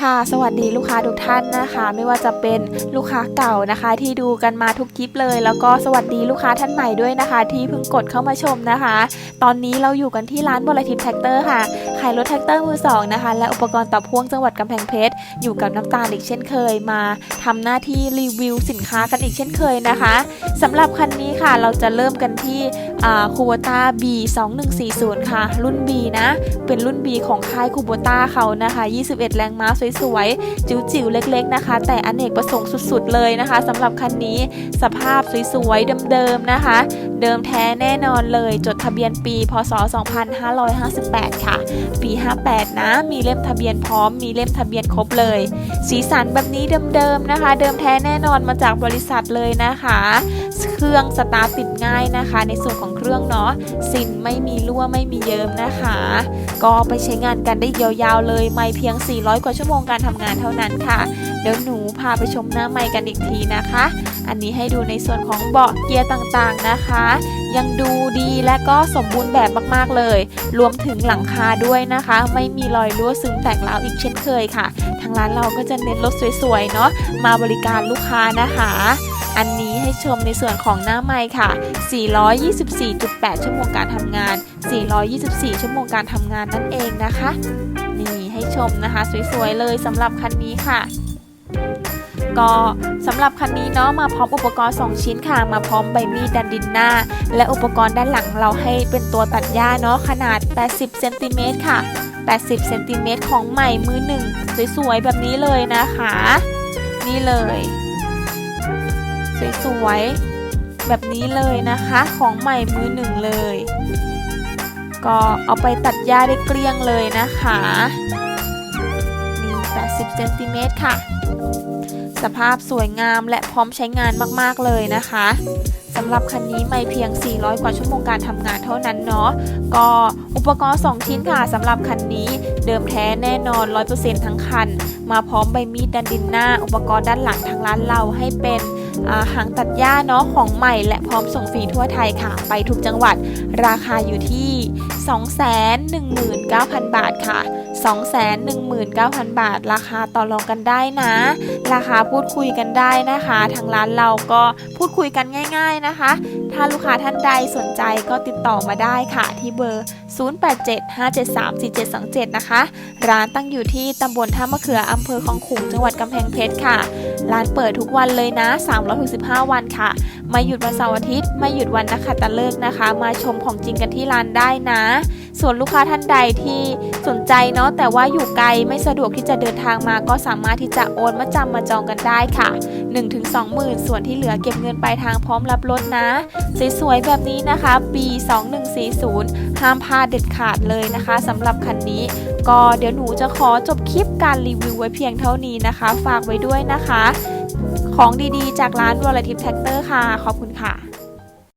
ค่ะสวัสดีลูกค้าทุกท่านนะคะ ไม่ว่าจะเป็นลูกค้าเก่านะคะ ที่ดูกันมาทุกคลิปเลย แล้วก็สวัสดีลูกค้าท่านใหม่ด้วยนะคะ ที่เพิ่งกดเข้ามาชมนะคะ ตอนนี้เราอยู่กันที่ร้านบริทิพแท็กเตอร์ค่ะขายรถแท็กเตอร์มือสองนะคะและอุปกรณ์ต่อพ่วงจังหวัดกำแพงเพชรอยู่กับน้ำตาลอีกเช่นเคยมาทำหน้าที่รีวิวสินค้ากันอีกเช่นเคยนะคะสำหรับคันนี้ค่ะ เราจะเริ่มกันที่ คูโบต้า B 2 1 4 0 ค่ะ รุ่น B นะ เป็นรุ่น B ของค่ายคูโบต้าเขานะคะ 21 แรงม้าสวยๆ จิ๋วๆ เล็กๆ นะคะ แต่อเนกประสงค์สุดๆ เลยนะคะสำหรับคันนี้สภาพสวยๆ เดิมๆ นะคะ เดิมแท้แน่นอนเลย จดทะเบียนปี พศ 2558 ค่ะ ปี 58 นะ มีเล่มทะเบียนพร้อม มีเล่มทะเบียนครบเลย สีสันแบบนี้เดิมๆ นะคะ เดิมแท้แน่นอนมาจากบริษัทเลยนะคะ เครื่องสตาร์ทติดง่ายนะคะ ในส่วนของเครื่องเนาะสินไม่มีรั่วไม่มีเยิ้มนะคะ ก็ไปใช้งานกันได้ยาวๆเลยไม่เพียง 400 กว่าชั่วโมงการทำงานเท่านั้นค่ะ เดี๋ยวหนูพาไปชมหน้าไม้กันอีกทีนะคะ อันนี้ให้ดูในส่วนของเบาะเกียร์ต่างๆนะคะ ยังดูดีและก็สมบูรณ์แบบมากๆเลย รวมถึงหลังคาด้วยนะคะ ไม่มีรอยรั่วซึมแตกร้าวอีกเช่นเคยค่ะ ทางร้านเราก็จะเน้นรถสวยๆเนาะมาบริการลูกค้านะคะ ให้ชมในส่วนของหน้าไม้ค่ะ 424.8 ชั่วโมงการทำงาน 424 ชั่วโมงการทำงานนั่นเองนะคะ นี่ให้ชมนะคะ สวยๆเลยสำหรับคันนี้ค่ะก็สำหรับคันนี้เนาะมาพร้อมอุปกรณ์ 2 ชิ้นค่ะ มาพร้อมใบมีดดันดินหน้า และอุปกรณ์ด้านหลังเราให้เป็นตัวตัดหญ้าเนาะขนาด 80 เซนติเมตรค่ะ 80 เซนติเมตรของใหม่มือหนึ่งสวยๆ แบบนี้เลยนะคะ นี่เลย สวยๆ แบบนี้เลยนะคะของใหม่มือหนึ่งเลย ก็เอาไปตัดหญ้าได้เกลี้ยงเลยนะคะนี่80เซนติเมตรค่ะ สภาพสวยงามและพร้อมใช้งานมากๆเลยนะคะสำหรับคันนี้ไม่เพียง 400 กว่าชั่วโมงการทำงานเท่านั้นเนาะ ก็อุปกรณ์ 2 ชิ้นค่ะสำหรับคันนี้เดิมแท้แน่นอน 100%ทั้งคัน มาพร้อมใบมีดดันดินหน้า อุปกรณ์ด้านหลังทางร้านเราให้เป็น หางตัดหญ้าเนาะของใหม่และพร้อมส่งฟรีทั่วไทยค่ะ ไปทุกจังหวัดราคาอยู่ที่ 219,000 บาทค่ะ 219,000 บาท ราคาต่อรองกันได้นะ ราคาพูดคุยกันได้นะคะ ทางร้านเราก็พูดคุยกันง่าย ๆนะคะ ถ้าลูกค้าท่านใดสนใจก็ติดต่อมาได้ค่ะ ที่เบอร์ 0875734727 นะคะ ร้านตั้งอยู่ที่ตำบลท่ามะเขืออำเภอคลองขุงจังหวัดกำแพงเพชรค่ะ ร้านเปิดทุกวันเลยนะ 365 วันค่ะ ไม่หยุดวันเสาร์อาทิตย์ไม่หยุดวันนักขัตฤกษ์นะคะ มาชมของจริงกันที่ร้านได้นะ ส่วนลูกค้าท่านใดที่สนใจเนาะแต่ว่าอยู่ไกลไม่สะดวกที่จะเดินทางมา ก็สามารถที่จะโอนมาจำมาจองกันได้ค่ะ 1-2หมื่นส่วนที่เหลือเก็บเงินปลายทางพร้อมรับรถนะ สวยๆแบบนี้นะคะ ปี 2140 ห้ามพลาดเด็ดขาดเลยนะคะสำหรับคันนี้ ก็เดี๋ยวหนูจะขอจบคลิปการรีวิวไว้เพียงเท่านี้นะคะ ฝากไว้ด้วยนะคะ ของดีๆ จากร้านวอลทิปแท็กเตอร์ค่ะ ขอบคุณค่ะ